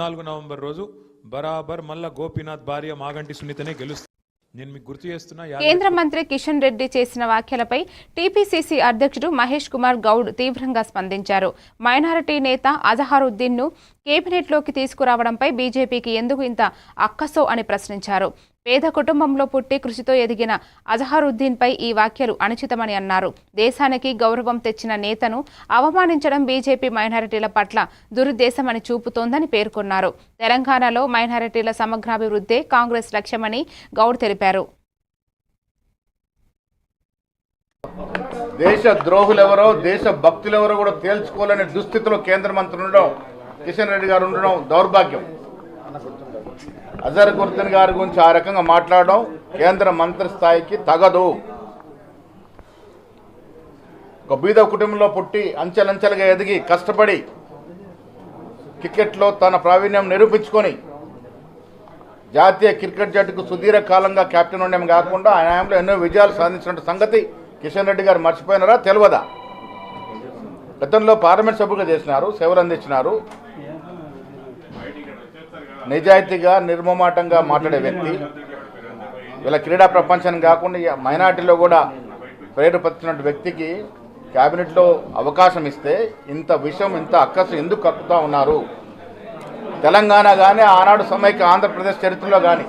నాలుగు నవంబర్ రోజు బరాబర్ మళ్ళా గోపీనాథ్ భార్య మాగంటి సునీతనే గెలుస్తుంది నేను మీకు గుర్తు చేస్తున్నా కేంద్ర మంత్రి కిషన్ రెడ్డి చేసిన వ్యాఖ్యలపై టీపీసీసీ అధ్యక్షుడు మహేష్ కుమార్ గౌడ్ తీవ్రంగా స్పందించారు. మైనారిటీ నేత అజహారుద్దీన్ను కేబినెట్లోకి తీసుకురావడంపై బీజేపీకి ఎందుకు ఇంత అక్కసో అని ప్రశ్నించారు. పేద కుటుంబంలో పుట్టి కృషితో ఎదిగిన అజహరుద్దీన్పై ఈ వ్యాఖ్యలు అనుచితమని అన్నారు. దేశానికి గౌరవం తెచ్చిన నేతను అవమానించడం బీజేపీ మైనారిటీల పట్ల దురుద్దేశమని చూపుతోందని పేర్కొన్నారు. తెలంగాణలో మైనారిటీల సమగ్రాభివృద్ధే కాంగ్రెస్ లక్ష్యమని గౌడ్ తెలిపారు. దేశ ద్రోహులెవరో దేశ భక్తులెవరో కూడా తేల్చుకోలేని దుస్థితిలో కేంద్ర మంత్రి ఉండడం కిషన్ రెడ్డి గారు ఉండడం దౌర్భాగ్యం. అజర్ గుర్దన్ గారి గురించి ఆ రకంగా మాట్లాడడం కేంద్ర మంత్రి స్థాయికి తగదు. ఒక బీద కుటుంబంలో పుట్టి అంచెలంచెలుగా ఎదిగి కష్టపడి క్రికెట్లో తన ప్రావీణ్యం నిరూపించుకొని జాతీయ క్రికెట్ జట్టుకు సుదీర్ఘ కాలంగా కెప్టెన్ ఉండడం కాకుండా ఆయన హయాంలో ఎన్నో విజయాలు సాధించిన సంగతి కిషన్ రెడ్డి గారు మర్చిపోయినారా? తెలియదా? గతంలో పార్లమెంట్ సభ్యులుగా చేసినారు సేవలు అందించినారు. నిజాయితీగా నిర్మమాటంగా మాట్లాడే వ్యక్తి. ఇలా క్రీడా ప్రపంచానికి కాకుండా మైనార్టీలో కూడా ప్రేరేపరిచినటువంటి వ్యక్తికి క్యాబినెట్లో అవకాశం ఇస్తే ఇంత విషయం ఇంత అక్కసు ఎందుకు కక్కుతా ఉన్నారు? తెలంగాణ కానీ ఆనాడు సమైక్య ఆంధ్రప్రదేశ్ చరిత్రలో కానీ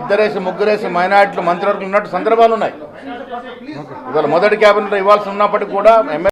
ఇద్దరేసి ముగ్గురేసి మైనార్టీలు మంత్రివర్గం ఉన్నట్టు సందర్భాలు ఉన్నాయి. ఇవాళ మొదటి క్యాబినెట్లో ఇవ్వాల్సి ఉన్నప్పటికీ కూడా